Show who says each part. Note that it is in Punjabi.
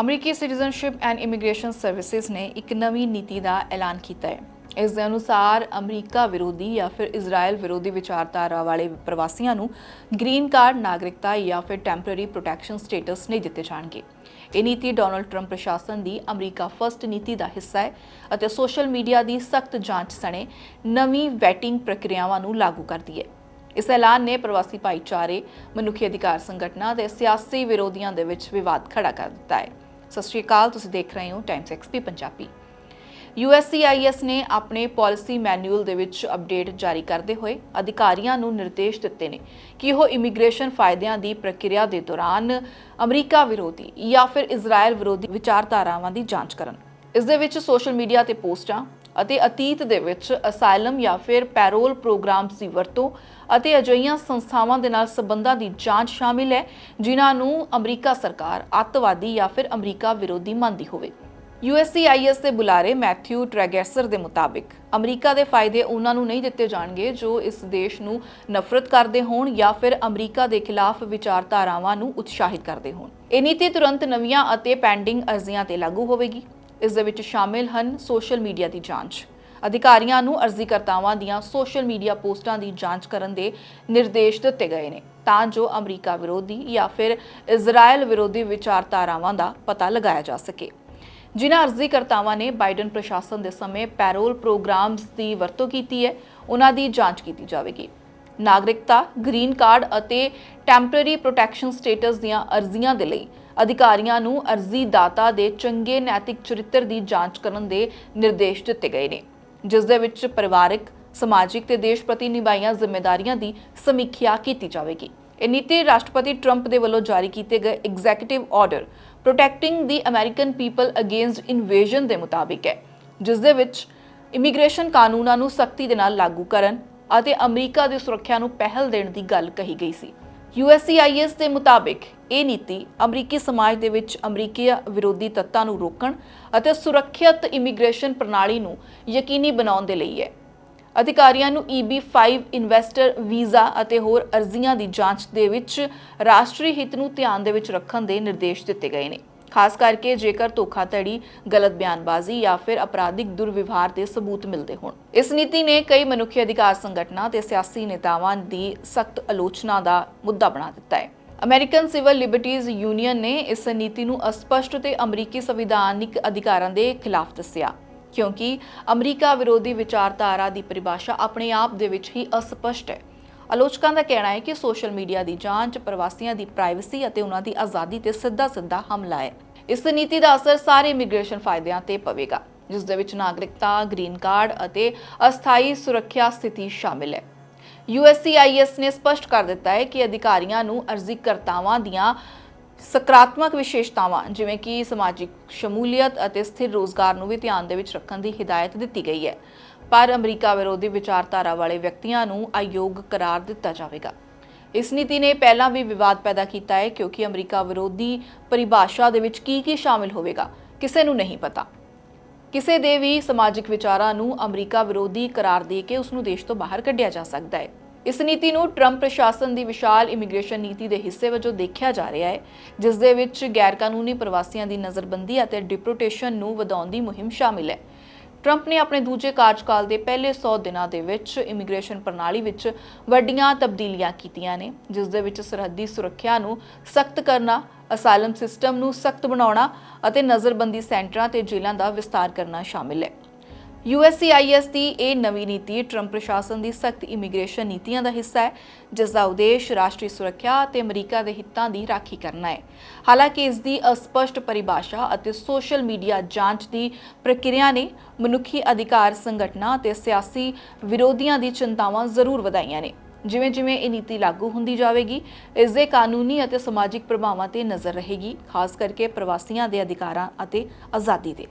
Speaker 1: ਅਮਰੀਕੀ ਸਿਟੀਜ਼ਨਸ਼ਿਪ ਐਂਡ ਇਮੀਗ੍ਰੇਸ਼ਨ ਸਰਵਿਸਿਜ਼ ਨੇ ਇੱਕ ਨਵੀਂ ਨੀਤੀ ਦਾ ਐਲਾਨ ਕੀਤਾ ਹੈ। ਇਸ ਦੇ ਅਨੁਸਾਰ ਅਮਰੀਕਾ ਵਿਰੋਧੀ ਜਾਂ ਫਿਰ ਇਜ਼ਰਾਈਲ ਵਿਰੋਧੀ ਵਿਚਾਰਧਾਰਾ ਵਾਲੇ ਪ੍ਰਵਾਸੀਆਂ ਨੂੰ ਗ੍ਰੀਨ ਕਾਰਡ, ਨਾਗਰਿਕਤਾ ਜਾਂ ਫਿਰ ਟੈਂਪਰੇਰੀ ਪ੍ਰੋਟੈਕਸ਼ਨ ਸਟੇਟਸ ਨਹੀਂ ਦਿੱਤੇ ਜਾਣਗੇ। ਇਹ ਨੀਤੀ ਡੋਨਲਡ ਟਰੰਪ ਪ੍ਰਸ਼ਾਸਨ ਦੀ ਅਮਰੀਕਾ ਫਰਸਟ ਨੀਤੀ ਦਾ ਹਿੱਸਾ ਹੈ ਅਤੇ ਸੋਸ਼ਲ ਮੀਡੀਆ ਦੀ ਸਖਤ ਜਾਂਚ ਸਣੇ ਨਵੀਂ ਵੈਟਿੰਗ ਪ੍ਰਕਿਰਿਆਵਾਂ ਨੂੰ ਲਾਗੂ ਕਰਦੀ ਹੈ। ਇਸ ਐਲਾਨ ਨੇ ਪ੍ਰਵਾਸੀ ਭਾਈਚਾਰੇ, ਮਨੁੱਖੀ ਅਧਿਕਾਰ ਸੰਗਠਨਾਂ ਤੇ ਸਿਆਸੀ ਵਿਰੋਧੀਆਂ ਦੇ ਵਿੱਚ ਵਿਵਾਦ ਖੜਾ ਕਰ ਦਿੱਤਾ ਹੈ। ਸਤਿ ਸ਼੍ਰੀ ਅਕਾਲ, ਤੁਸੀਂ ਦੇਖ ਰਹੇ ਹੋ ਟਾਈਮਸ ਐਕਸਪੀ ਪੰਜਾਬੀ। USCIS ਨੇ ਆਪਣੇ ਪਾਲਿਸੀ ਮੈਨੂਅਲ ਦੇ ਵਿੱਚ ਅਪਡੇਟ ਜਾਰੀ ਕਰਦੇ ਹੋਏ ਅਧਿਕਾਰੀਆਂ ਨੂੰ ਨਿਰਦੇਸ਼ ਦਿੱਤੇ ਨੇ ਕਿ ਉਹ ਇਮੀਗ੍ਰੇਸ਼ਨ ਫਾਇਦਿਆਂ ਦੀ ਪ੍ਰਕਿਰਿਆ ਦੇ ਦੌਰਾਨ ਅਮਰੀਕਾ ਵਿਰੋਧੀ ਜਾਂ ਫਿਰ ਇਜ਼ਰਾਈਲ ਵਿਰੋਧੀ ਵਿਚਾਰਧਾਰਾਵਾਂ ਦੀ ਜਾਂਚ ਕਰਨ। ਇਸ ਦੇ ਵਿੱਚ ਸੋਸ਼ਲ ਮੀਡੀਆ ਤੇ ਪੋਸਟਾਂ ਅਤੇ ਅਤੀਤ ਦੇ ਵਿੱਚ ਅਸਾਈਲਮ ਜਾਂ ਫਿਰ ਪੈਰੋਲ ਪ੍ਰੋਗਰਾਮਸ ਦੀ ਵਰਤੋਂ ਅਤੇ ਅਜਿਹੀਆਂ ਸੰਸਥਾਵਾਂ ਦੇ ਨਾਲ ਸਬੰਧਾਂ ਦੀ ਜਾਂਚ ਸ਼ਾਮਿਲ ਹੈ, ਜਿਨ੍ਹਾਂ ਨੂੰ ਅਮਰੀਕਾ ਸਰਕਾਰ ਅੱਤਵਾਦੀ ਜਾਂ ਫਿਰ ਅਮਰੀਕਾ ਵਿਰੋਧੀ ਮੰਨਦੀ ਹੋਵੇ। USCIS ਦੇ ਬੁਲਾਰੇ ਮੈਥਿਊ ਟ੍ਰੈਗੈਸਰ ਦੇ ਮੁਤਾਬਿਕ, ਅਮਰੀਕਾ ਦੇ ਫਾਇਦੇ ਉਹਨਾਂ ਨੂੰ ਨਹੀਂ ਦਿੱਤੇ ਜਾਣਗੇ, ਜੋ ਇਸ ਦੇਸ਼ ਨੂੰ ਨਫ਼ਰਤ ਕਰਦੇ ਹੋਣ ਜਾਂ ਫਿਰ ਅਮਰੀਕਾ ਦੇ ਖਿਲਾਫ ਵਿਚਾਰਧਾਰਾਵਾਂ ਨੂੰ ਉਤਸ਼ਾਹਿਤ ਕਰਦੇ ਹੋਣ। ਇਹ ਨੀਤੀ ਤੁਰੰਤ ਨਵੀਆਂ ਅਤੇ ਪੈਂਡਿੰਗ ਅਰਜ਼ੀਆਂ ਤੇ ਲਾਗੂ ਹੋਵੇਗੀ। ਇਸ ਦੇ ਵਿੱਚ ਸ਼ਾਮਿਲ ਹਨ ਸੋਸ਼ਲ ਮੀਡੀਆ ਦੀ ਜਾਂਚ। ਅਧਿਕਾਰੀਆਂ ਨੂੰ ਅਰਜ਼ੀਕਰਤਾਵਾਂ ਦੀਆਂ ਸੋਸ਼ਲ ਮੀਡੀਆ ਪੋਸਟਾਂ ਦੀ ਜਾਂਚ ਕਰਨ ਦੇ ਨਿਰਦੇਸ਼ ਦਿੱਤੇ ਗਏ ਨੇ, ਤਾਂ ਜੋ ਅਮਰੀਕਾ ਵਿਰੋਧੀ ਜਾਂ ਫਿਰ ਇਜ਼ਰਾਈਲ ਵਿਰੋਧੀ ਵਿਚਾਰਧਾਰਾਵਾਂ ਦਾ ਪਤਾ ਲਗਾਇਆ ਜਾ ਸਕੇ। ਜਿਨ੍ਹਾਂ ਅਰਜ਼ੀਕਰਤਾਵਾਂ ਨੇ ਬਾਈਡਨ ਪ੍ਰਸ਼ਾਸਨ ਦੇ ਸਮੇਂ ਪੈਰੋਲ ਪ੍ਰੋਗਰਾਮਸ ਦੀ ਵਰਤੋਂ ਕੀਤੀ ਹੈ, ਉਹਨਾਂ ਦੀ ਜਾਂਚ ਕੀਤੀ ਜਾਵੇਗੀ। ਨਾਗਰਿਕਤਾ, ਗ੍ਰੀਨ ਕਾਰਡ ਅਤੇ ਟੈਂਪਰੇਰੀ ਪ੍ਰੋਟੈਕਸ਼ਨ ਸਟੇਟਸ ਦੀਆਂ ਅਰਜ਼ੀਆਂ ਦੇ ਲਈ ਅਧਿਕਾਰੀਆਂ ਨੂੰ ਅਰਜ਼ੀ ਦਾਤਾ ਦੇ ਚੰਗੇ ਨੈਤਿਕ ਚਰਿੱਤਰ ਦੀ ਜਾਂਚ ਕਰਨ ਦੇ ਨਿਰਦੇਸ਼ ਦਿੱਤੇ ਗਏ ਨੇ, ਜਿਸ ਦੇ ਵਿੱਚ ਪਰਿਵਾਰਕ, ਸਮਾਜਿਕ ਤੇ ਦੇਸ਼ ਪ੍ਰਤੀ ਨਿਭਾਈਆਂ ਜ਼ਿੰਮੇਵਾਰੀਆਂ ਦੀ ਸਮੀਖਿਆ ਕੀਤੀ ਜਾਵੇਗੀ। ਇਹ ਨੀਤੀ ਰਾਸ਼ਟਰਪਤੀ ਟਰੰਪ ਦੇ ਵੱਲੋਂ ਜਾਰੀ ਕੀਤੇ ਗਏ executive order protecting the American people against invasion ਦੇ ਮੁਤਾਬਿਕ ਹੈ, ਜਿਸ ਦੇ ਵਿੱਚ ਇਮੀਗ੍ਰੇਸ਼ਨ ਕਾਨੂੰਨਾਂ ਨੂੰ ਸਖਤੀ ਦੇ ਨਾਲ ਲਾਗੂ ਕਰਨ ਅਤੇ ਅਮਰੀਕਾ ਦੀ ਸੁਰੱਖਿਆ ਨੂੰ ਪਹਿਲ ਦੇਣ ਦੀ ਗੱਲ ਕਹੀ ਗਈ ਸੀ। USCIS ਦੇ ਮੁਤਾਬਿਕ ਇਹ ਨੀਤੀ ਅਮਰੀਕੀ ਸਮਾਜ ਦੇ ਵਿੱਚ ਅਮਰੀਕੀ ਵਿਰੋਧੀ ਤੱਤਾਂ ਨੂੰ ਰੋਕਣ ਅਤੇ ਸੁਰੱਖਿਅਤ ਇਮੀਗ੍ਰੇਸ਼ਨ ਪ੍ਰਣਾਲੀ ਨੂੰ ਯਕੀਨੀ ਬਣਾਉਣ ਦੇ ਲਈ ਹੈ। ਅਧਿਕਾਰੀਆਂ ਨੂੰ EB5 ਇਨਵੈਸਟਰ ਵੀਜ਼ਾ ਅਤੇ ਹੋਰ ਅਰਜ਼ੀਆਂ ਦੀ ਜਾਂਚ ਦੇ ਵਿੱਚ ਰਾਸ਼ਟਰੀ ਹਿੱਤ ਨੂੰ ਧਿਆਨ ਦੇ ਵਿੱਚ ਰੱਖਣ ਦੇ ਨਿਰਦੇਸ਼ ਦਿੱਤੇ ਗਏ ਨੇ। ਖਾਸ ਕਰਕੇ ਜੇਕਰ ਧੋਖਾਧੜੀ, ਗਲਤ ਬਿਆਨਬਾਜ਼ੀ ਜਾਂ ਫਿਰ ਅਪਰਾਧਿਕ ਦੁਰਵਿਵਹਾਰ ਦੇ ਸਬੂਤ ਮਿਲਦੇ ਹੋਣ। ਇਸ ਨੀਤੀ ਨੇ ਕਈ ਮਨੁੱਖੀ ਅਧਿਕਾਰ ਸੰਗਠਨਾਂ ਤੇ ਸਿਆਸੀ ਨੇਤਾਵਾਂ ਦੀ ਸਖਤ ਆਲੋਚਨਾ ਦਾ ਮੁੱਦਾ ਬਣਾ ਦਿੱਤਾ ਹੈ। ਅਮਰੀਕਨ ਸਿਵਲ ਲਿਬਰਟੀਜ਼ ਯੂਨੀਅਨ ਨੇ ਇਸ ਨੀਤੀ ਨੂੰ ਅਸਪਸ਼ਟ ਤੇ ਅਮਰੀਕੀ ਸੰਵਿਧਾਨਿਕ ਅਧਿਕਾਰਾਂ ਦੇ ਖਿਲਾਫ ਦੱਸਿਆ, ਕਿਉਂਕਿ ਅਮਰੀਕਾ ਵਿਰੋਧੀ ਵਿਚਾਰਧਾਰਾ ਦੀ ਪਰਿਭਾਸ਼ਾ ਆਪਣੇ ਆਪ ਦੇ ਵਿੱਚ ਹੀ ਅਸਪਸ਼ਟ ਹੈ। ਆਲੋਚਕਾਂ ਦਾ ਕਹਿਣਾ ਹੈ ਕਿ ਸੋਸ਼ਲ ਮੀਡੀਆ ਦੀ ਜਾਂਚ, ਪ੍ਰਵਾਸੀਆਂ ਦੀ ਪ੍ਰਾਈਵੇਸੀ ਅਤੇ ਉਹਨਾਂ ਦੀ ਆਜ਼ਾਦੀ ਤੇ ਸਿੱਧਾ-ਸਿੱਧਾ ਹਮਲਾ ਹੈ। ਇਸ ਨੀਤੀ ਦਾ ਅਸਰ ਸਾਰੇ ਇਮੀਗ੍ਰੇਸ਼ਨ ਫਾਇਦਿਆਂ ਤੇ ਪਵੇਗਾ, ਜਿਸ ਦੇ ਵਿੱਚ ਨਾਗਰਿਕਤਾ, ਗ੍ਰੀਨ ਕਾਰਡ ਅਤੇ ਅਸਥਾਈ ਸੁਰੱਖਿਆ ਸਥਿਤੀ ਸ਼ਾਮਿਲ ਹੈ। USCIS ਨੇ ਸਪਸ਼ਟ ਕਰ ਦਿੱਤਾ ਹੈ ਕਿ ਅਧਿਕਾਰੀਆਂ ਨੂੰ ਅਰਜ਼ੀਕਰਤਾਵਾਂ ਦੀਆਂ ਸਕਾਰਾਤਮਕ ਵਿਸ਼ੇਸ਼ਤਾਵਾਂ, ਜਿਵੇਂ ਕਿ ਸਮਾਜਿਕ ਸ਼ਮੂਲੀਅਤ ਅਤੇ ਸਥਿਰ ਰੋਜ਼ਗਾਰ ਨੂੰ ਵੀ ਧਿਆਨ ਦੇ ਵਿੱਚ ਰੱਖਣ ਦੀ ਹਿਦਾਇਤ ਦਿੱਤੀ ਗਈ ਹੈ। ਪਰ ਅਮਰੀਕਾ ਵਿਰੋਧੀ ਵਿਚਾਰਧਾਰਾ ਵਾਲੇ ਵਿਅਕਤੀਆਂ ਨੂੰ ਅਯੋਗ ਕਰਾਰ ਦਿੱਤਾ ਜਾਵੇਗਾ। ਇਸ ਨੀਤੀ ਨੇ ਪਹਿਲਾਂ ਵੀ ਵਿਵਾਦ ਪੈਦਾ ਕੀਤਾ ਹੈ, ਕਿਉਂਕਿ ਅਮਰੀਕਾ ਵਿਰੋਧੀ ਪਰਿਭਾਸ਼ਾ ਦੇ ਵਿੱਚ ਕੀ ਕੀ ਸ਼ਾਮਿਲ ਹੋਵੇਗਾ, ਕਿਸੇ ਨੂੰ ਨਹੀਂ ਪਤਾ। ਕਿਸੇ ਦੇ ਵੀ ਸਮਾਜਿਕ ਵਿਚਾਰਾਂ ਨੂੰ ਅਮਰੀਕਾ ਵਿਰੋਧੀ ਕਰਾਰ ਦੇ ਕੇ ਉਸ ਨੂੰ ਦੇਸ਼ ਤੋਂ ਬਾਹਰ ਕੱਢਿਆ ਜਾ ਸਕਦਾ ਹੈ। ਇਸ ਨੀਤੀ ਨੂੰ ਟਰੰਪ ਪ੍ਰਸ਼ਾਸਨ ਦੀ ਵਿਸ਼ਾਲ ਇਮੀਗ੍ਰੇਸ਼ਨ ਨੀਤੀ ਦੇ ਹਿੱਸੇ ਵਜੋਂ ਦੇਖਿਆ ਜਾ ਰਿਹਾ ਹੈ, ਜਿਸ ਦੇ ਵਿੱਚ ਗੈਰਕਾਨੂੰਨੀ ਪ੍ਰਵਾਸੀਆਂ ਦੀ ਨਜ਼ਰਬੰਦੀ ਅਤੇ ਡਿਪੋਰਟੇਸ਼ਨ ਨੂੰ ਵਧਾਉਣ ਦੀ ਮੁਹਿੰਮ ਸ਼ਾਮਿਲ ਹੈ। ਟਰੰਪ ਨੇ ਆਪਣੇ ਦੂਜੇ ਕਾਰਜਕਾਲ ਦੇ ਪਹਿਲੇ 100 ਦਿਨਾਂ ਦੇ ਵਿੱਚ ਇਮੀਗ੍ਰੇਸ਼ਨ ਪ੍ਰਣਾਲੀ ਵਿੱਚ ਵੱਡੀਆਂ ਤਬਦੀਲੀਆਂ ਕੀਤੀਆਂ ਨੇ, ਜਿਸ ਦੇ ਵਿੱਚ ਸਰਹੱਦੀ ਸੁਰੱਖਿਆ ਨੂੰ ਸਖਤ ਕਰਨਾ, ਅਸਾਈਲਮ ਸਿਸਟਮ ਨੂੰ ਸਖਤ ਬਣਾਉਣਾ ਅਤੇ ਨਜ਼ਰਬੰਦੀ ਸੈਂਟਰਾਂ ਤੇ ਜੇਲ੍ਹਾਂ ਦਾ ਵਿਸਤਾਰ ਕਰਨਾ ਸ਼ਾਮਿਲ ਹੈ। USCIS ਦੀ ਇਹ ਨਵੀਂ ਨੀਤੀ ਟਰੰਪ ਪ੍ਰਸ਼ਾਸਨ ਦੀ ਸਖਤ ਇਮੀਗ੍ਰੇਸ਼ਨ ਨੀਤੀਆਂ ਦਾ ਹਿੱਸਾ ਹੈ, ਜਿਸ ਦਾ ਉਦੇਸ਼ ਰਾਸ਼ਟਰੀ ਸੁਰੱਖਿਆ ਅਤੇ ਅਮਰੀਕਾ ਦੇ ਹਿੱਤਾਂ ਦੀ ਰਾਖੀ ਕਰਨਾ ਹੈ। ਹਾਲਾਂਕਿ ਇਸ ਦੀ ਅਸਪਸ਼ਟ ਪਰਿਭਾਸ਼ਾ ਅਤੇ ਸੋਸ਼ਲ ਮੀਡੀਆ ਜਾਂਚ ਦੀ ਪ੍ਰਕਿਰਿਆ ਨੇ ਮਨੁੱਖੀ ਅਧਿਕਾਰ ਸੰਗਠਨਾਂ ਅਤੇ ਸਿਆਸੀ ਵਿਰੋਧੀਆਂ ਦੀ ਚਿੰਤਾਵਾਂ ਜ਼ਰੂਰ ਵਧਾਈਆਂ ਨੇ। ਜਿਵੇਂ ਜਿਵੇਂ ਇਹ ਨੀਤੀ ਲਾਗੂ ਹੁੰਦੀ ਜਾਵੇਗੀ, ਇਸ ਦੇ ਕਾਨੂੰਨੀ ਅਤੇ ਸਮਾਜਿਕ ਪ੍ਰਭਾਵਾਂ ਤੇ ਨਜ਼ਰ ਰਹੇਗੀ, ਖਾਸ ਕਰਕੇ ਪ੍ਰਵਾਸੀਆਂ ਦੇ ਅਧਿਕਾਰਾਂ ਅਤੇ ਆਜ਼ਾਦੀ ਤੇ।